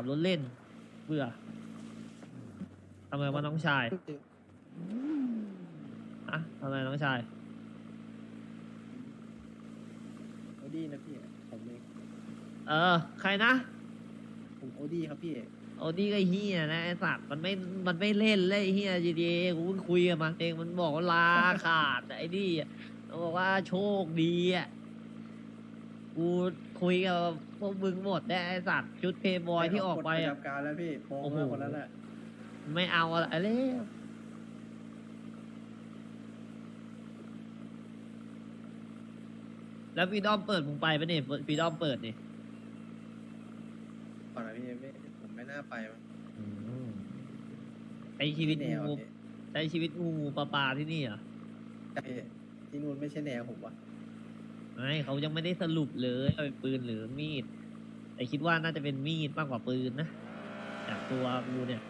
ขับรถเล่น เบื่อทำไมวะน้องชายอะทำไมน้องชายโอดี้นะพี่ผมเองเออ ใครนะผมโอดี้ครับพี่โอ้ดีก็เฮียนะไอสัตว์มันไม่มันไม่เล่นเลยไอ้เฮียจีดีกูเพิ่งคุยกับมันเองมันบอกว่าลาขาดไอ้นี่อะมันบอกว่าโชคดีอะกู คุยกับพวกมึงหมดได้ไอสัตว์ชุดเพย์บอยที่ออกไปประอะจำการแล้วพี่โป้งโอ้โห มากกว่านั้นแหละไม่เอาอะไรเลยแล้วฟีดอมเปิดมึงไปปะเนี่ยฟีดอมเปิดนี่ก่อนนะพี่ไม่ผมไม่น่าไปมั้งใช้ชีวิตแนวงูพี่ใช้ชีวิตงูงูปลาปลาที่นี่เหรอ ใช่ที่นู่นไม่ใช่แนวผมวะ ไม่เขายังไม่ได้สรุปเลยว่าเป็นปืนหรือมีด แต่คิดว่าน่าจะเป็นมีดมากกว่าปืนนะ จากตัวกูเนี่ย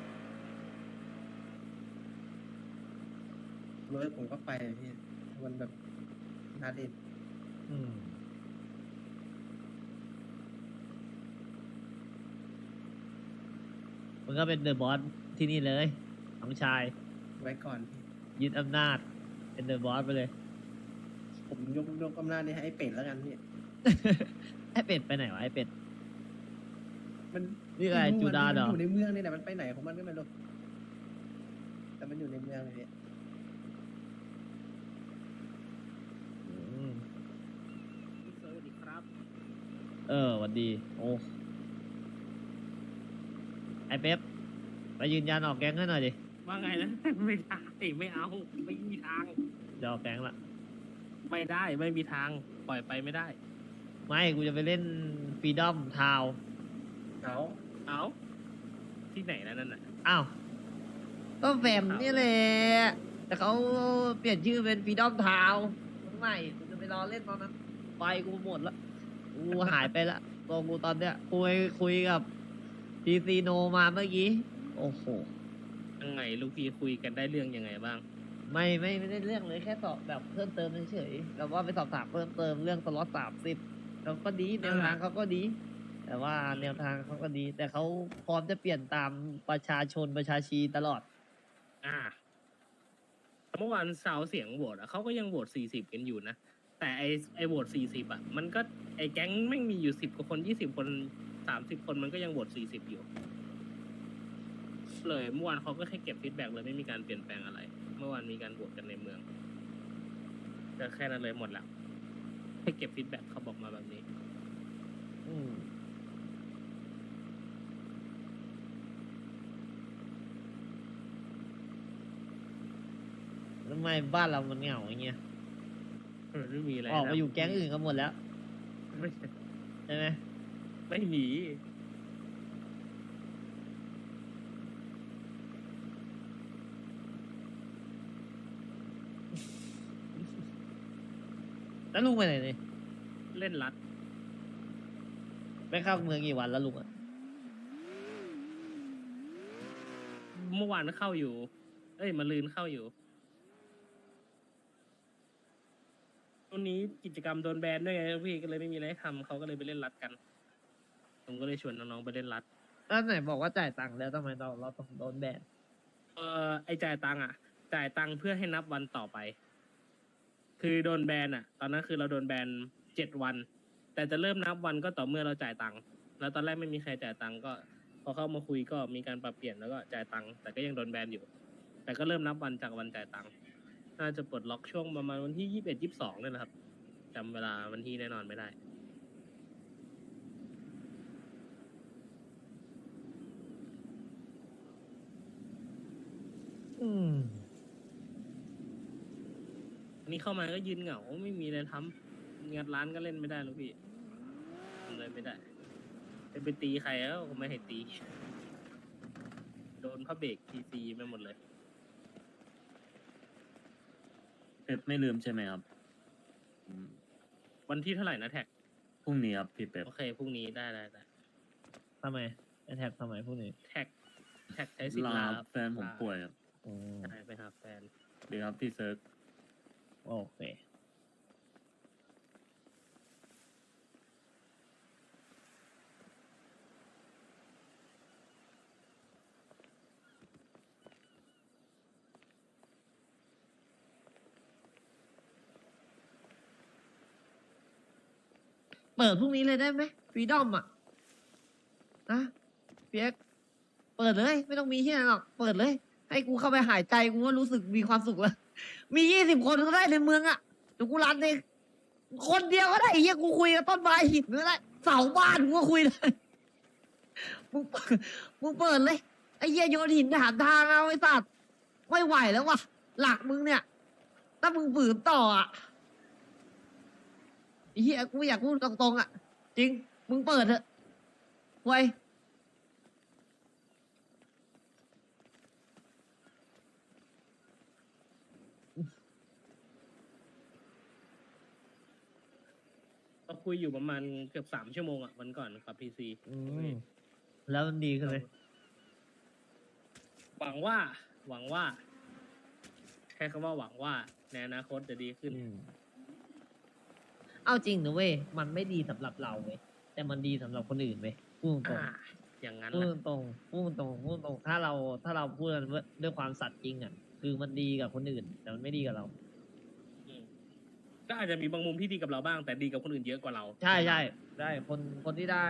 รถผมก็ไปอะพี่มันแบบน่าเด่นอืมมันก็เป็นเดอะบอสที่นี่เลยน้องชาย ไว้ก่อนพี่ยึดอำนาจ เป็นเดอะบอสไปเลย ผมยกยกอำนาจนี้ให้ไอ้เป็ดแล้วกันพี่ไอเป็ดไปไหนวะไอเป็ด มันนี่อะไรม่จูดาเหรอ มันอยู่ในเมืองนี่แหละมันไปไหนของมันก็ไม่รู้แต่มันอยู่ในเมืองเลยพี่อืมสวัสดีครับ เออหวันดี โอ้ไอเป๊ปไปยืนยันออกแก๊งให้หน่อยดิว่าไงนะ ไม่ได้ไม่เอา ไม่มีทาง จะออกแก๊งละ ไม่ได้ไม่มีทางปล่อยไปไม่ได้ ไม่กูจะไปเล่นฟรีดอมทาวเอาเอาที่ไหนนะนั่นน่ะอ้าวก็แฟมนี่แหละแต่เขาเปลี่ยนชื่อเป็นฟรีดอมทาวใหม่กูจะไปรอเล่นตอนนั้นไปกูหมดละกูหายไปละตัวกูตอนเนี้ยคุยคุยกับทีซีโนมาเมื่อกี้ โอ้โหยังไงลูกพี่คุยกันได้เรื่องยังไงบ้าง ไม่ไม่ไม่ได้เรื่องเลยแค่สอบแบบเพิ่มเติมเฉยๆแบบว่าไปสอบถามเพิ่มเติมเรื่องสล็อตสามสิบเขาก็ดีแนวทางเขาก็ดี แต่ว่าแนวทางเขาก็ดี แต่เขาพร้อมจะเปลี่ยนตามประชาชนประชาชีตลอด อ่า เมื่อวานสาวเสียงโหวตอะเขาก็ยังโหวตสี่สิบกันอยู่นะ แต่ไอไอโหวตสี่สิบอะมันก็ไอแก๊งแม่งมีอยู่สิบกว่าคนยี่สิบคนสามสิบคนมันก็ยังโหวตสี่สิบอยู่ เลยเมื่อวานเขาก็แค่เก็บฟีดแบ็กเลยไม่มีการเปลี่ยนแปลงอะไร เมื่อวานมีการโหวตกันในเมืองก็แค่นั้นเลยหมดแล้วให้เก็บฟีดแบ็กเขาบอกมาแบบนี้อืมทำไมบ้านเรามันเหงาอย่างเงี้ยเออไม่มีอะไรออกนะมาอยู่แก๊งอื่นกันหมดแล้ว ไม่ใช่ไหมไม่มี แล้วลุงไปไหนเนี่ยเล่นรัดไปเข้าเมืองกี่วันแล้วลุงอะเมื่อวานเข้าอยู่ เอ้ยมาลืนเข้าอยู่ตรงนี้กิจกรรมโดนแบนด้วยไงพี่ก็เลยไม่มีอะไรให้ทำเขาก็เลยไปเล่นรัดกัน ผมก็เลยชวนน้องๆไปเล่นรัด แล้วไหนบอกว่าจ่ายตังค์แล้วทำไมเราเราต้องโดนแบนเออไอจ่ายตังค์อะ จ่ายตังค์เพื่อให้นับวันต่อไป คือโดนแบนอะตอนนั้นคือเราโดนแบนเจ็ดวัน แต่จะเริ่มนับวันก็ต่อเมื่อเราจ่ายตังค์แล้วตอนแรกไม่มีใครจ่ายตังค์ก็ พอเข้ามาคุยก็มีการปรับเปลี่ยนแล้วก็จ่ายตังค์แต่ก็ยังโดนแบนอยู่ แต่ก็เริ่มนับวันจากวันจ่ายตังค์น่าจะปลดล็อกช่วงประมาณวันที่ยี่สิบเอ็ดยี่สิบสองนี่แหละครับจำเวลาวันที่แน่นอนไม่ได้ อืม นนี้เข้ามาก็ยืนเหงาไม่มีอะไรทำงานร้านก็เล่นไม่ได้แล้วพี่ทำอะไรไม่ได้จะไปตีใครแล้วก็ไม่ให้ตี โดนพระเบรกทีซีไปหมดเลยเป๊ปไม่ลืมใช่ไหมครับอืมวันที่เท่าไหร่นะแท็กพรุ่งนี้ครับพี่เป๊ปโอเคพรุ่งนี้ได้ได้ได้ทำไมไอแท็บทำไมพวกนี้แท็กแท็กใช้สิทธิ์ลาลาแฟนผมป่วยครับอืมใช่ไปหาแฟน ดีครับพี่เซิร์ก โอเคเปิดพรุ่งนี้เลยได้ไหมฟรีดอมอะนะเปียกเปิดเลย ไม่ต้องมีที่ไหนหรอก เปิดเลย ให้กูเข้าไปหายใจกูก็รู้สึกมีความสุขแล้ว มียี่สิบคนก็ได้ในเมืองอะเดี๋ยวกูรันเองคนเดียวก็ได้ไอ้เหี้ยกูคุยกับต้นไม้หินก็ได้เสาบ้านกูก็คุยได้มึงเปิดมึงเปิดเลยไอ้เหี้ยโยนหินถามทางเอาไอ้สัตว์ไม่ไหวแล้วว่ะ หลักมึงเนี่ย ถ้ามึงฝืนต่ออะไอ้เหี้ยกูอยากพูดตรงๆอะ จริง มึงเปิดเถอะไว้ย เรา คุยอยู่ประมาณเกือบสามชั่วโมงอะวันก่อนกับพีซีอืมแล้วมันดีขึ้นเลยหวังว่า หวังว่าแค่คำว่าหวังว่าในอนาคตจะดีขึ้น อืมเอาจริงนะเว้ยมันไม่ดีสำหรับเราเว้ยแต่มันดีสำหรับคนอื่นเว้ยพูดตรงอ่าอย่างนั้นๆพูดแหละตรงๆพูดตรงๆพูดตรงๆถ้าเราถ้าเราพูดกันด้วยความสัตย์จริงอะคือมันดีกับคนอื่น แต่มันไม่ดีกับเราอืม ก็อาจจะมีบางมุมที่ดีกับเราบ้าง แต่ดีกับคนอื่นเยอะกว่าเราใช่ใช่ได้คนคนที่ได้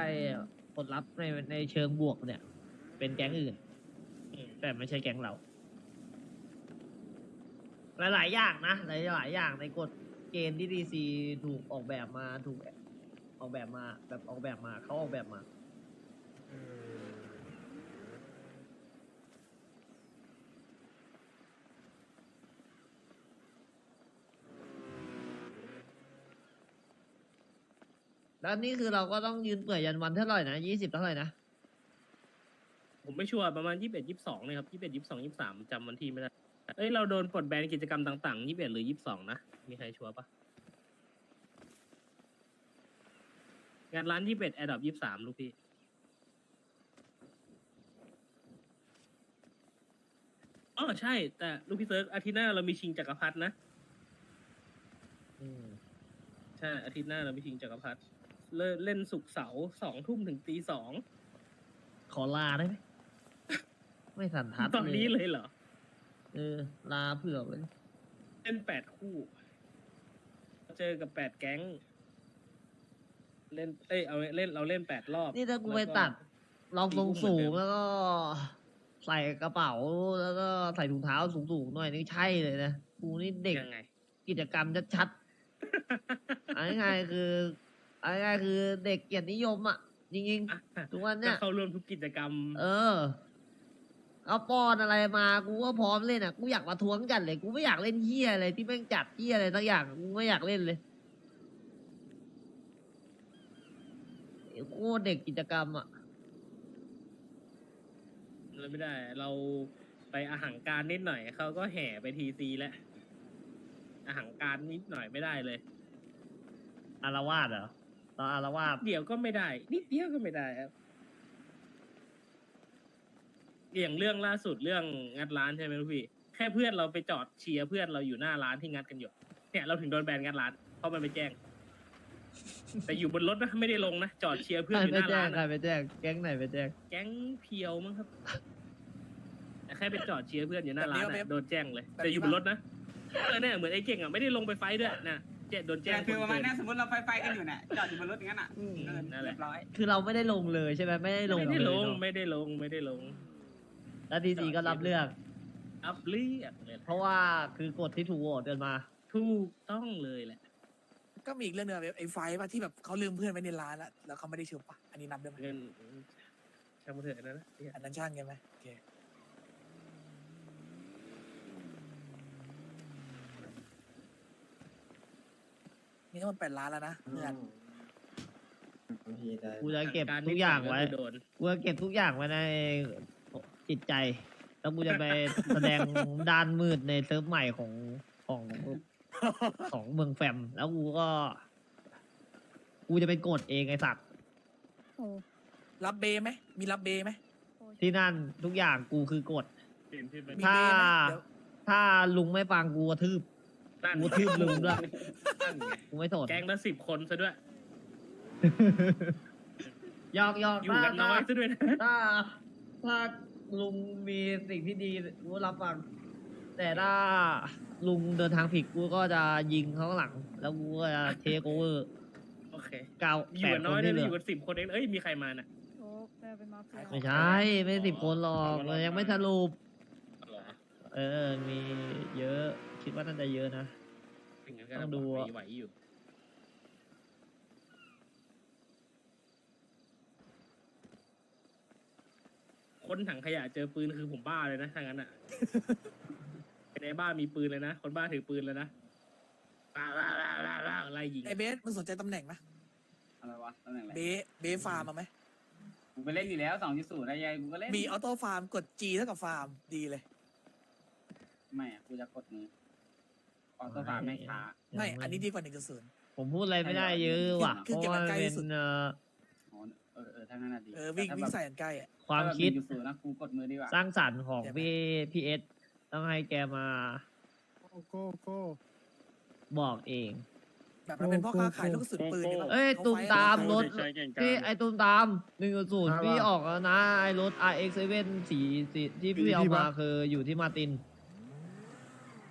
ผลลัพธ์ในในเชิงบวกเนี่ย เป็นแก๊งอื่นอืมแต่ไม่ใช่แก๊งเรา หลายๆอย่างนะหลายๆอย่างในกฎเกณฑ์ที่ดีซีถูกออกแบบมาถูกออกแบบมาแบบออกแบบมาเขาออกแบบมา แล้วนี่คือเราก็ต้องยืนเปื่อยยันวันเท่าไหร่นะยี่สิบเท่าไหร่นะผมไม่ชัวร์ประมาณยี่สิบเอ็ดยี่สิบสองนะครับยี่สิบเอ็ดยี่สิบสองยี่สิบสามจำวันที่ไม่ได้เอ้ยเราโดนปลดแบนกิจกรรมต่างๆยี่สิบเอ็ดหรือยี่สิบสองนะมีใครชัวร์ปะงานร้านยี่สิบเอ็ดแอดดอปยี่สิบสามลูกพี่อ๋อใช่ แต่ลูกพี่เซิร์กอาทิตย์หน้าเรามีชิงจักรพรรดินะ อืม ใช่ อาทิตย์หน้าเรามีชิงจักรพรรดิ เล่นเล่นสุกร์เสาร์สองทุ่มถึงตีสองขอลาได้ไหม ไม่สันทัดตอนนี้เลยเหรอ เออ ลาเผื่อไว้เล่นแปดคู่ เจอกับแปดแก๊ง เล่น เอ้ย เอาเล่นเราเล่นแปดรอบนี่ถ้ากูไปแล้ว ตัดรองทรงสูงเหมือนเดิมแล้วก็ ใส่กระเป๋าแล้วก็ใส่ถุงเท้าสูงๆหน่อยนี่ใช่เลยนะ กูนี่เด็กยังไง กิจกรรมชัดๆเอาง่ายๆคือ เอาง่ายๆคือเด็กเกียรตินิยมอะจริงอะๆทุกวันจะเนี่ย เข้าร่วมทุกกิจกรรม เออเอาป้อนอะไรมา กูก็พร้อมเล่นอะ กูอยากมาทวงจัดเลย กูไม่อยากเล่นเฮียอะไรที่แม่งจัดเฮียอะไรสักอย่าง กูไม่อยากเล่นเลยโคตรเด็กกิจกรรมอะ เราไม่ได้ เราไปอาหังการนิดหน่อย เขาก็แห่ไปทีซีแล้วอาหังการนิดหน่อยไม่ได้เลยอารวาสเหรอ ตอนอารวาสเดี๋ยวก็ไม่ได้ นิดเดียวก็ไม่ได้ครับอย่างเรื่องล่าสุดเรื่องงัดร้านใช่ไหมลูกพี่ แค่เพื่อนเราไปจอดเชียร์เพื่อนเราอยู่หน้าร้านที่งัดกันอยู่เนี่ยเราถึงโดนแบนงัดร้านเพราะมันไปแจ้ง แต่อยู่บนรถนะไม่ได้ลงนะจอดเชียร์เพื่ใคอนรอยู่ไปหน้าแจ้ร้างนใครอะไปแจ้งแก๊งไหนไปแจ้งแก๊งเพียวมั้งครับแต่แค่ไปจอดเชียร์เพื่อนอยู่หน้าร้านแบบนี้อะก็ไม่โดนแจ้งเลยแบบนี้แต่อยู่บนรถนะเออเนี่ยเหมือนไอ้เก่งอะไม่ได้ลงไปไฟท์ด้วยนะ เจ๊โดนแจ้แต่งคือประมาณคนเนี้เกิยสมมติเราไฟไฟกันอยู่เนี่ยจอดอยู่บนรถอย่างนั้นอะอืมเออนั่นแหละเรียบร้อยคือเราไม่ได้ลงเลยใช่ไหมไม่ได้ลงไม่ได้เยลงเนอะไม่ได้ลงไม่ได้ลง แล้วทีซีก็รับเลือก อัพเลือดเลยเพราะว่าคือกฎที่ถูกโหวตกันมาถูกต้องเลยแหละก็มีอีกเรื่องหนึงอะไอ้ไฟล์ป่ะที่แบบเขาลืมเพื่อนไว้ในร้านแล้วแล้วเขาไม่ได้เชิญป่ะอันนี้นับได้ไหมเงินช่างมันเถอะนะนะ อันนั้นช่างใช่ไหมโอเค นี่ก็มันแปดล้านแล้วนะเพื่อนบางทีได้กูจะเก็บารทุกอย่างนิดหน่ไว้ก็โดนกูจะเก็บทุกอย่างไว้ในจิตใจ แล้วกูจะไปแสดงด้านมืดในเซิร์ฟใหม่ของของของเมืองแฟม แล้วกูก็ กูจะไปกดเองไอ้สัตว์โอ้รับเบย์ไหมมีรับเบย์ไหมที่นั่นทุกอย่างกูคือกด เปลี่ยนที่ไปมีถ้า เบย์ไหมเดี๋ยวถ้าลุงไม่ฟังกูกระทืบ นั่นกูทืบลุงด้วยนั่นไงกูไม่สนแก๊งละสิบคนซะด้วย หยอกหยอกอยู่กันน้อยซะด้วยนะ ถ้าถ้าลุงมีสิ่งที่ดีกูก็รับฟัง แต่ถ้าลุงเดินทางผิดกูก็จะยิงเขาข้างหลัง แล้วกูก็จะเทคโอเวอร์โอเค เก้าอยู่แปดกันคน้อยนเลยที่เหลืออยู่กันสิบคนเองเอ้ยมีใครมาน่ะโจ๊กแปลเป็นมาเฟียไม่ใช่ไม่สิบคนหรอกมันยังไม่สรุปเหรอ เออ มีเยอะ คิดว่าน่าจะเยอะนะ ถึงงั้นก็ต้องดูอะ ไหวอยู่ คนถังขยะเจอปืนคือผมบ้าเลยนะถ้างั้นอะ ในบ้านมีปืนเลยนะ คนบ้าถือปืนเลยนะบ้าบ้าบ้าบ้าบ้าไล่ยิงไอเบสมึงสนใจตำแหน่งไหมอะไรวะตำแหน่งอะไรเบสเบสฟาร์มมาไหมกูไปเล่นอยู่แล้วสองจุดศูนย์อะไรกูก็เล่นมีออโต้ฟาร์มกด G เท่ากับฟาร์มดีเลย ไม่อะกูจะกดมือออโต้ฟาร์มไม่ช้าไม่ อันนี้ดีกว่า1.0ผมพูดอะไรไม่ได้เยอะว่ะคือเพคือราะว่าเก็บมันใกล้เป็ที่นสุด เอ่ออ๋อเออเออถ้างั้นน่ะดีเออวิ่งแต่วิ่งถ้ใส่กันใกล้อะความคิดจุดศูนย์นะกูกดมือดีกว่าสร้างสรรค์ของพี่พี่เอสต้องให้แกมาโก้โก้โก้ บอกเอง แบบเราเป็นพ่อค้าขายลูกกระสุนปืนนี่ปะเอ้ยน้งตุ้มไฟตามอะรถ ใช้แก่งกลางพี่ไอตูมตามหนึ่งศูนย์พี่ออกแล้วนะไอรถ RX 7 สีสีที่พี่เอามาคืออยู่ที่มาร์ติน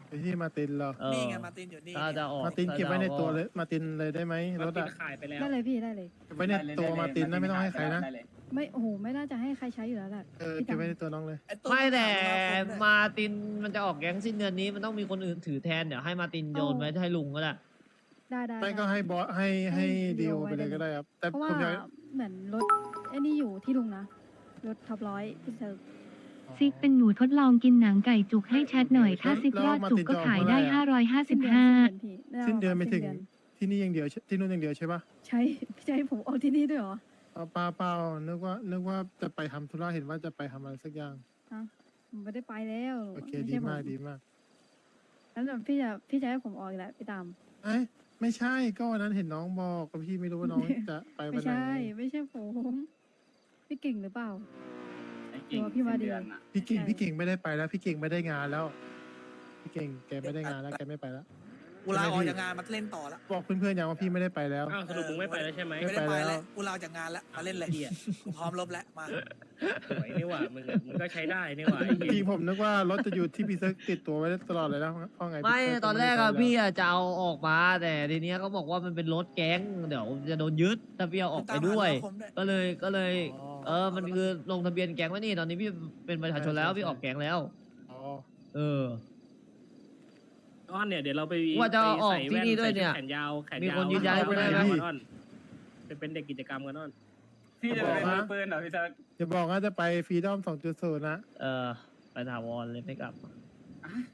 ไปที่มาร์ตินเหรอเออนี่ไงมาร์ตินอยู่นี่ถ้าจะออกมาร์ตินถ้าเก็บไว้ในจะอาตัวเลย มาร์ตินเลยได้ไหมรรถถติอะดขายไปแล้วได้เลยพี่ได้เลย เก็บไว้ในตัวมาร์ตินนะไม่ต้องให้ใครนะได้เลยไม่โอ้โหไม่น่าจะให้ใครใช้อยู่แล้วแหละเออพี่เก็บไว้ในดำตัวน้องเลยอ้ตู้ไม่แต่ขายรถเนี่ยมาร์ตินมันจะออกแก๊งสิ้นเดือนนี้มันต้องมีคนอื่นถือแทนเดี๋ยวให้มาร์ตินโยนไว้ให้ลุงก็ได้ได้ได้ไม่ก็ได้ให้บอสให้ให้ให้ดีลดีลไปเลยไว้ก็ได้ครับ แต่เพราะผว่ามอยากเหมือนรถไอ้นี่อยู่ที่ลุงนะรถท็อปร้อยพี่เซิร์ฟ ซิกเป็นหนูทดลองกินหนังไก่จุกให้แชทหน่อย ถ้าซิกรอดจุกก็ขายได้สิ้นเดือน555พี่สิ้นเดือนไม่ถึงสิ้นเดือนที่นี่อย่างเดียวใช่ที่นู่นอย่างเดียวใช่ปะใช่พี่จะให้ผมออกที่นี่ด้วยเหรอ เอาเปล่าเปล่านึกว่านึกว่าจะไปทำธุระเห็นว่าจะไปทำอะไรสักอย่าง ผมไม่ได้ไปแล้วโอเคไม่ดีใช่ผมากดีมากแล้วแบบพี่จะพี่จะให้ผมออกอีกแล้วพี่ตาม เอ้ยไม่ใช่ก็วันนั้นเห็นน้องบอกกับพี่ไม่รู้ว่าน้องจะไปวัไม่นไหนใช่ ไม่ใช่ผม พี่เก่งหรือเปล่าไอ้เก่งตัวพี่มาดีสิ้นเอนอะพี่เก่งใช่ พี่เก่งไม่ได้ไปแล้ว พี่เก่งไม่ได้งานแล้ว พี่เก่งแกไม่ได้งานแล้วแกไม่ไปแล้วกูลาออกจากงานมาเล่นต่อแล้วบอกเพื่อนๆอย่างว่าพี่ไม่ได้ไปแล้ว อ้าวสรุปมึงไม่ไปแล้วใช่ไหมไม่ไม่ได้ไปไปแล้แล้ววกูลาออกจากงานแล้วมาเล่นเลยเหี้ยกูพร้อมลบแล้วมาสวยนี่หว่ามึงอะมึงก็ใช้ได้นี่หว่าไอ้จเหี้ยริงๆผมนึกว่ารถจะอยู่ที่พี่เซิร์กติดตัวไว้ตลอดเลยนะเพราะไงไม่พี่เซิร์ตอนแรกอะไม่พี่ได้อะจะเอาออกมา แต่ทีเนี้ยเขาบอกว่ามันเป็นรถแก๊งเดี๋ยวจะโดนยึดถ้าพี่เอาออกไปด้วยตามหาสมาคมด้วยก็เลยก็เลย เออ มันคือลงทะเบียนแก๊งไว้นี่ตอนนี้พี่เป็นประชาชนแล้วพี่ออกแก๊งแล้ว อ๋อเออ อ้อนเนี่ยเดี๋ยวเราไปว่าจะเอาออกใส่ที่แว่นี่ด้วยเนี่ยใส่ชุแขนยาวแขนมียาวคนยืนยันให้กูได้ไหม อ้อนไปเป็นเด็กกิจกรรมกันอ้อน พี่จะไปเป็นมือปืนเหรอพี่เซิร์กจะบอกว่าจะไปฟรีดอม 2.0 นะเออไปถาวรเลยไม่กลับอะ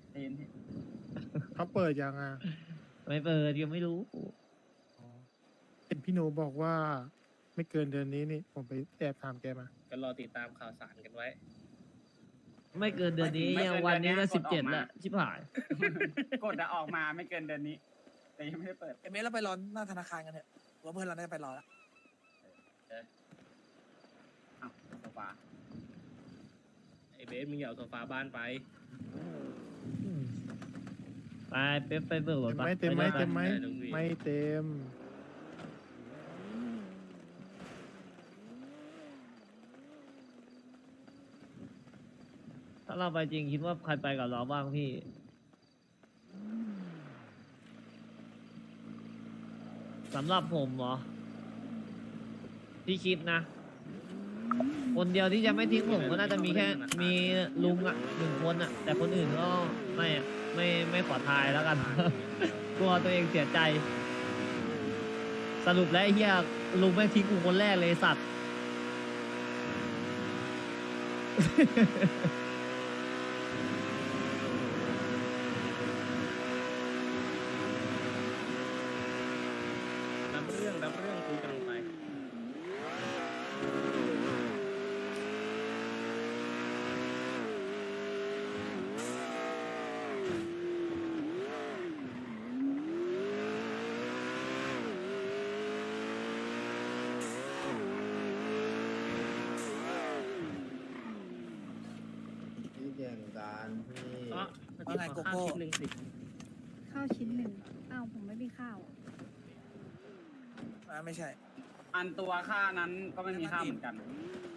ใจเย็นพี่เขาเปิดยังอะไม่เปิดยังไม่รู้เห็นพี่หนูบอกว่า ไม่เกินเดือนนี้นี่ผมไปแอบถามแกมา ก็รอติดตามข่าวสารกันไว้ ไม่เกินเดือนนี้ยังวันนี้ก็สิบเจ็ดละชิบหาย กดอะออกมาไม่เกินเดือนนี้ แต่ยังไม่ได้เปิด เอเมสเราไปรอหน้าธนาคารกันเถอะว่าเพื่อนเราได้ไปรอแล้วอ้าวโซฟาไอ้เบสมึงอย่าเอาโซฟาบ้านไป ไปเป๊ปไปเบิกรถเต็มปะไหมเต็มไหมปด้ปะเต็มไหมได้ลุงวีไม่เต็มาเราไปจริงคิดว่าใครไปกับเราบ้างพี่ สำหรับผมเหรอ ที่คิดนะ คนเดียวที่จะไม่ทิ้งผมก็น่าจะมีแค่ มีลุงอะหนึ่งคนอะ แต่คนอื่นก็ไม่อะไม่ไม่ขอทายแล้วกัน กลัวตัวเองเสียใจ สรุปแล้วไอ้เฮียลุงไม่งทิ้งกูคนแรกเลยไอ้สัตว์บเรื่องรับเรื่องคุยกันลงไป พี่เก่ง การพี่ก็ว่าไงโกโก้ข้าวชิ้นหนึ่งสิข้าวชิ้นหนึ่งอ้าวผมไม่มีข้าว อ่าไม่ใช่ อันตัวค่านั้นก็ไม่มีค่าเหมือนกัน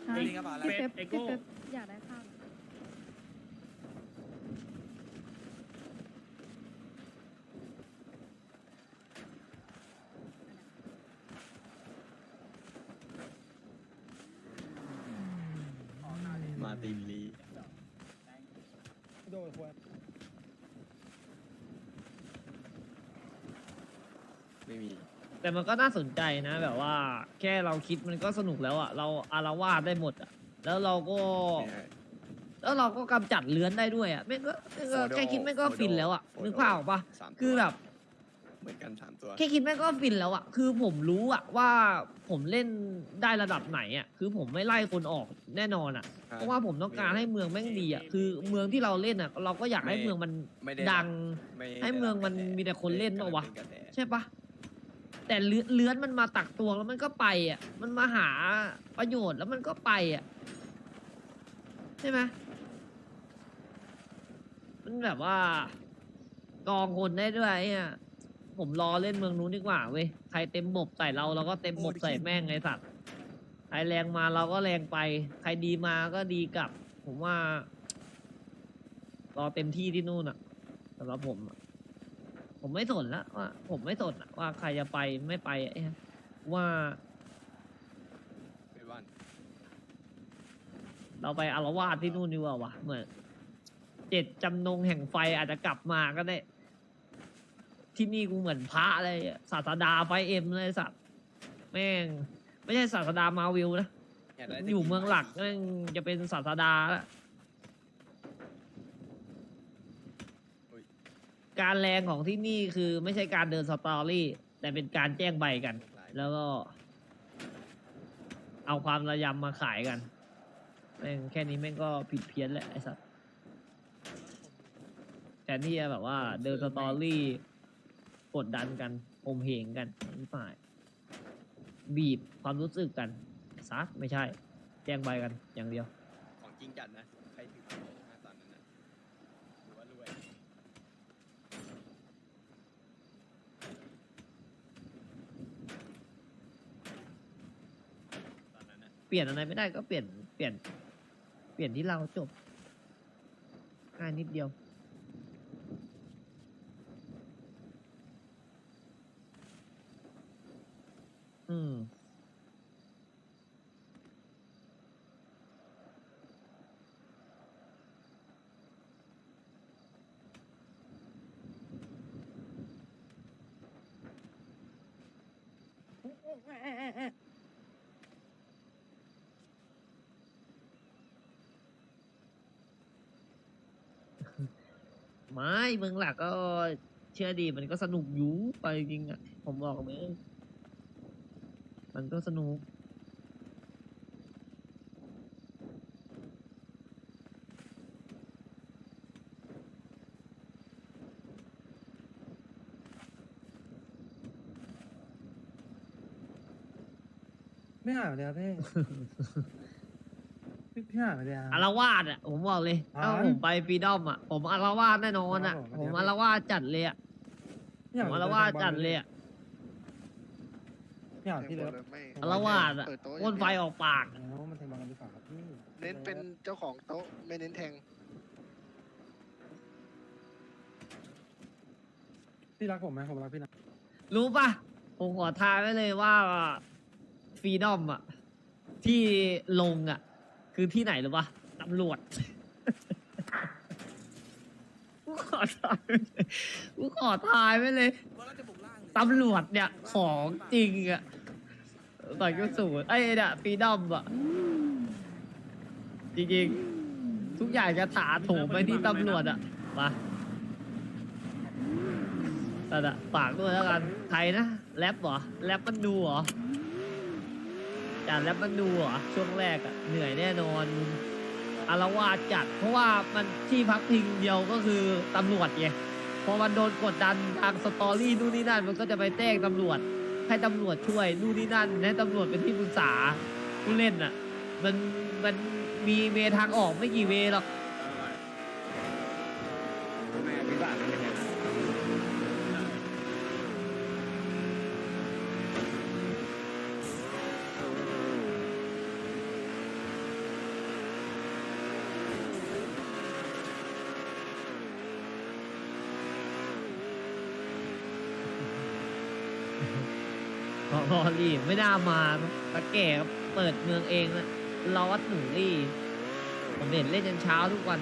ฮะไม่มีกระเป๋าอะไรพี่เป๊ปไอโก้พี่เป๊ปอยากได้ข้าวเหรอ มาตินลี โดนควร ไม่มี แต่มันก็น่าสนใจนะ แบบว่า แค่เราคิดมันก็สนุกแล้วอะเราอารวาสได้หมดอะแล้วเราก็ไม่ให้แล้วเราก็กำจัดเลื้อนได้ด้วยอะแม่งก็แม่งก็โฟโดแค่คิดแม่งก็โฟโดฟินแล้วอะโฟโด นึกภาพออกปะสามตัวคือแบบ เหมือนกันสามตัวแค่คิดแม่งก็ฟินแล้วอะ คือผมรู้อะว่าผมเล่นได้ระดับไหนอะ คือผมไม่ไล่คนออกแน่นอนอะเพราะว่าผมต้องการให้เมืองแม่งดีอะ คือเมืองที่เราเล่นอะ เราก็อยากให้เมืองมันไม่ได้ดังไม่ให้เมืองมันได้รับกระแสมีแต่คนเล่นเปล่าวะป็กรแสใช่ปะ แต่เลื้อนเลื้อนมันมาตักตวงแล้วมันก็ไปอะ มันมาหาประโยชน์แล้วมันก็ไปอะ ใช่ไหมมันแบบว่ากองคนได้ด้วยอะ ผมรอเล่นเมืองนู้นดีกว่าเว้ย ใครเต็มบบใส่เราเราก็เต็มบบใส่แม่งไงสัตว์ ใครแรงมาเราก็แรงไป ใครดีมาก็ดีกลับ ผมว่า รอเต็มที่ที่นู่นอะสำหรับผมอะ ผมไม่สนละว่า ผมไม่สนอะว่าใครจะไปไม่ไปอะเอ๊ะว่าเป็นวันเราไปอารวาสที่นู่นดีกว่าวะเหมือนเจ็ดจำนงแห่งไฟอาจจะกลับมาก็ได้ ที่นี่กูเหมือนพระเลยอะศาสดาไฟเอ็มเลยสัตว์แม่ง ไม่ใช่ศาสดามาวิลนะากได้อยู่เมืองหลักแม่งจะเป็นศาสดาละ การแรงของที่นี่คือไม่ใช่การเดินสตอรี่ แต่เป็นการแจ้งใบกัน แล้วก็ เอาความระยำมาขายกันแม่งแค่นี้แม่งก็ผิดเพี้ยนแหละไอ้สัสแทนที่จะแบบว่า เดินสตอรี่กดดันกันอมเหงกันนี่ฝ่าย บีบความรู้สึกกันซักไม่ใช่ แจ้งใบกันอย่างเดียว ของจริงจัดนะ ใครถือมาตอนนั้นนะถือว่ารวย ตอนนั้นนะ เปลี่ยนอะไรไม่ได้ก็เปลี่ยนเปลี่ยน เปลี่ยนที่เราจบง่ายนิดเดียว อืม ไม่เมืองหลักก็เชื่อดีมันก็สนุกอยู่ไปจริงๆอะ ผมบอกเลยมันก็สนุก ไม่หายเลยครับพี่ พี่พี่หายเลยอะอารวาสอะผมบอกเลยอ่าถ้าผมไปฟรีดอมอะผมอารวาสแน่นอนอะ ครับผมผมอารวาสจัดเลยอะผมอารวาสจัดเลยอะพี่หายพี่เลยอารวาสอะพ่นไฟออกปาก แล้วมันแทงบอลกันดีกว่าครับพี่เน้นเป็นเจ้าของโต๊ะไม่เน้นแทง พี่รักผมไหมผมรักพี่นะรู้ปะผมขอทายไว้เลยว่าฟรีดอมอะ ที่ลงอะ คือที่ไหนหรือปะตำรวจกูขอทายไว้เลยกูขอทายไว้เลยว่าเราจะบุกตำรวจเนี่ยของจริงอะต่อยก็สูงไอ้เนี่ยฟีดอมอะจริงๆ ทุกอย่างจะถาโถมไปที่ตำรวจอะมาแต่ละฝากด้วยแล้วกัน ใครนะ แรปเหรอ แรปมันดูเหรอ จานแรปมันดูเหรอช่วงแรกอะเหนื่อยแน่นอนอารวาสจัด เพราะว่ามันที่พักพิงเดียวก็คือตำรวจไงพอมันโดนกดดันทางสตอรี่นู่นนี่นั่นมันก็จะไปแจ้งตำรวจ ให้ตำรวจช่วยนู่นนี่นั่นให้ตำรวจเป็นที่ปรึกษาผู้เล่นอะมันมันมีเวทางออกไม่กี่เวหรอกทำไมวิบากมันเป็นย่างนั้น พอพอรีบไม่น่ามาตะแก่เปิดเมืองเองนะรอวัดหนูรีผมเห็นเล่นจนเช้าทุกวัน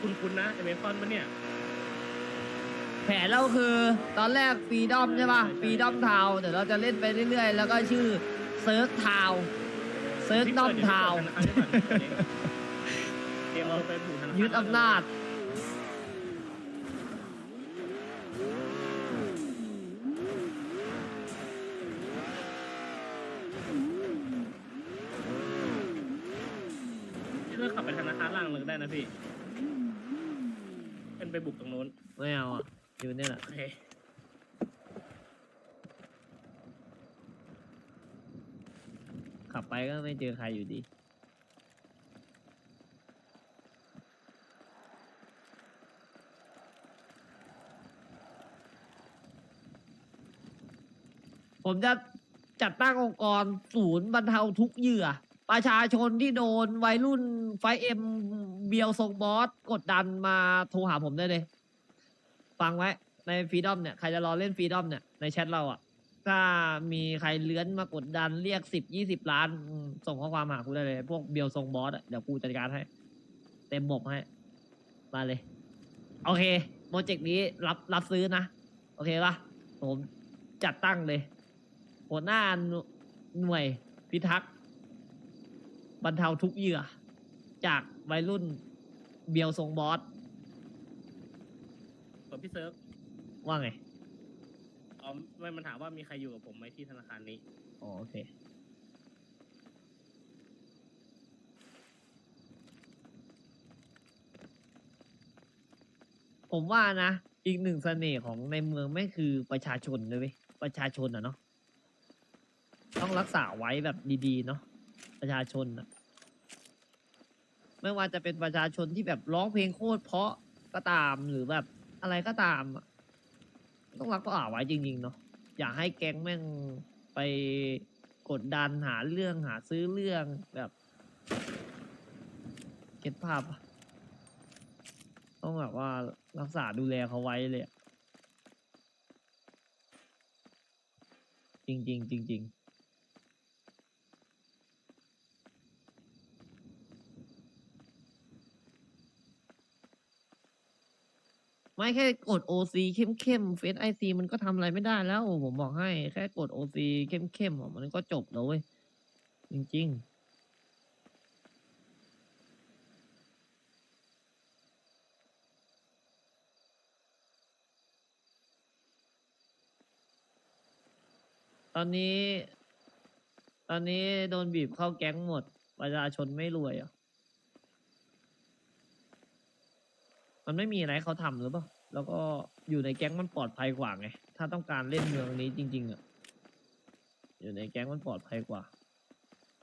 คุณคุณนะไอเมฟอนปะเนี่ย แผนเราคือตอนแรกฟรีดอมใช่ป่ะใช่ใช่ฟรีดอมทาวเดี๋ยวเราจะเล่นไปเรื่อยๆ แล้วก็ชื่อเซิร์ฟทาวเซิร์ฟดอมทาวเตรียมเอาไปผูกธนาคารยึดอำนาจ ที่เลือกขับไปธนาคารล่างเลยก็ได้นะพี่เป็นไปบุกตรงโน้น ไม่เอา อะอยู่เนี่ยแหละ โอเคขับไปก็ไม่เจอใครอยู่ดี ผมจะจัดตั้งองค์กรศูนย์บรรเทาทุกข์เหยื่อ ประชาชนที่โดนวัยรุ่นไฟเอ็มเบียวทรงบอส กดดันมาโทรหาผมได้เลย ฟังไว้ในฟรีดอมเนี่ยใครจะรอเล่นฟรีดอมเนี่ยในแชทเราอะถ้ามีใครเลื้อนมากดดันเรียกสิบยี่สิบล้านอืมส่งข้อความหากูได้เลย พวกเบียวทรงบอสอะเดี๋ยวกูจัดการให้ เต็มบบให้ มาเลย โอเค โปรเจกต์นี้รับรับซื้อนะ โอเคปะผมจัดตั้งเลยหัวหน้าหน่วยพิทักษ์บรรเทาทุกข์เหยื่อ จากวัยรุ่นเบียวทรงบอส พี่เซิร์ฟว่าไง อ๋อไม่มันถามว่ามีใครอยู่กับผมไหมที่ธนาคารนี้ อ๋อโอเค ผมว่านะ อีกหนึ่งเสน่ห์ของในเมืองแม่งคือประชาชนเลยเว้ยประชาชนอะเนาะต้องรักษาไว้แบบดีๆ เนาะประชาชนอะ ไม่ว่าจะเป็นประชาชนที่แบบร้องเพลงโคตรเพราะก็ตามหรือแบบ อะไรก็ตามอะต้องรักษาไว้จริงๆเนาะอย่าให้แก๊งแม่งไปกดดันหาเรื่องหาซื้อเรื่องแบบเก็ตภาพปะต้องแบบว่ารักษาดูแลเขาไว้เลยอะจริง ๆ จริง ๆ ไม่แค่กด OC เข้มๆเฟซไอซีมันก็ทำอะไรไม่ได้แล้วผมบอกให้แค่กด OC เข้มๆอะมันก็จบแล้วเว้ย จริง ๆตอนนี้ ตอนนี้โดนบีบเข้าแก๊งหมด ประชาชนไม่รวยอะ มันไม่มีอะไรเขาทำหรือเปล่า แล้วก็อยู่ในแก๊งมันปลอดภัยกว่าไง ถ้าต้องการเล่นเมืองนี้จริง ๆอะอยู่ในแก๊งมันปลอดภัยกว่า